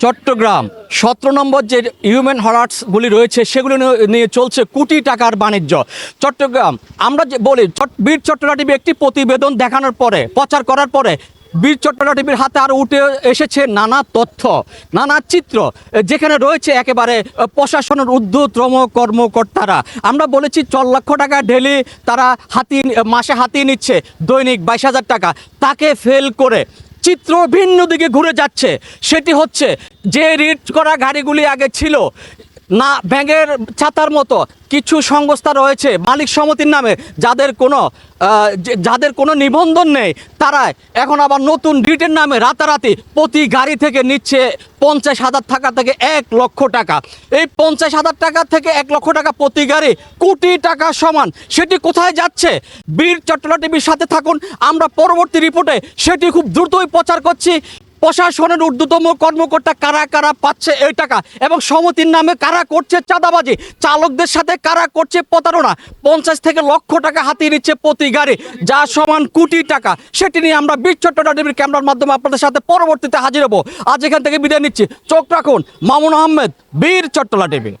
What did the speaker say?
চট্টগ্রাম। সতেরো নম্বর যে হিউম্যান হরার্টসগুলি রয়েছে, সেগুলো নিয়ে- চলছে কোটি টাকার বাণিজ্য। চট্টগ্রাম, আমরা যে বলি বীর চট্টগ্রাম টিভি একটি প্রতিবেদন দেখানোর পরে, প্রচার করার পরে, বীর চট্টগ্রাম টিভির হাতে আরও উঠে এসেছে নানা তথ্য, নানা চিত্র, যেখানে রয়েছে একেবারে প্রশাসনের ঊর্ধ্বতম কর্মকর্তারা। আমরা বলেছি চল লক্ষ টাকা ডেলি তারা হাতিয়ে, মাসে হাতিয়ে নিচ্ছে, দৈনিক বাইশ হাজার টাকা। তাকে ফেল করে চিত্র ভিন্ন দিকে ঘুরে যাচ্ছে। সেটি হচ্ছে যে রিট করা গাড়িগুলি আগে ছিল না, ব্যাঙের ছাতার মতো। কিছু সংস্থা রয়েছে, মালিক সমিতির নামে, যাদের কোনো যাদের কোনো নিবন্ধন নেই, তারা এখন আবার নতুন রিটের নামে রাতারাতি প্রতি গাড়ি থেকে নিচ্ছে পঞ্চাশ হাজার টাকা থেকে এক লক্ষ টাকা। এই পঞ্চাশ হাজার টাকা থেকে এক লক্ষ টাকা প্রতি গাড়ি কোটি টাকা সমান। সেটি কোথায় যাচ্ছে? বীর চট্টলা টিভির সাথে থাকুন। আমরা পরবর্তী রিপোর্টে সেটি খুব দ্রুতই প্রচার করছি। প্রশাসনের ঊর্ধ্বতম কর্মকর্তা কারা কারা পাচ্ছে এই টাকা? এবং সমিতির নামে কারা করছে চাঁদাবাজি? চালকদের সাথে কারা করছে প্রতারণা? পঞ্চাশ থেকে লক্ষ টাকা হাতিয়ে নিচ্ছে প্রতি গাড়ি, যা সমান কোটি টাকা। সেটি নিয়ে আমরা বীর চট্টলা টিভির ক্যামেরার মাধ্যমে আপনাদের সাথে পরবর্তীতে হাজির হব। আজ এখান থেকে বিদায় নিচ্ছি। চোখ রাখুন, মামুন আহমেদ, বীর চট্টলা টিভি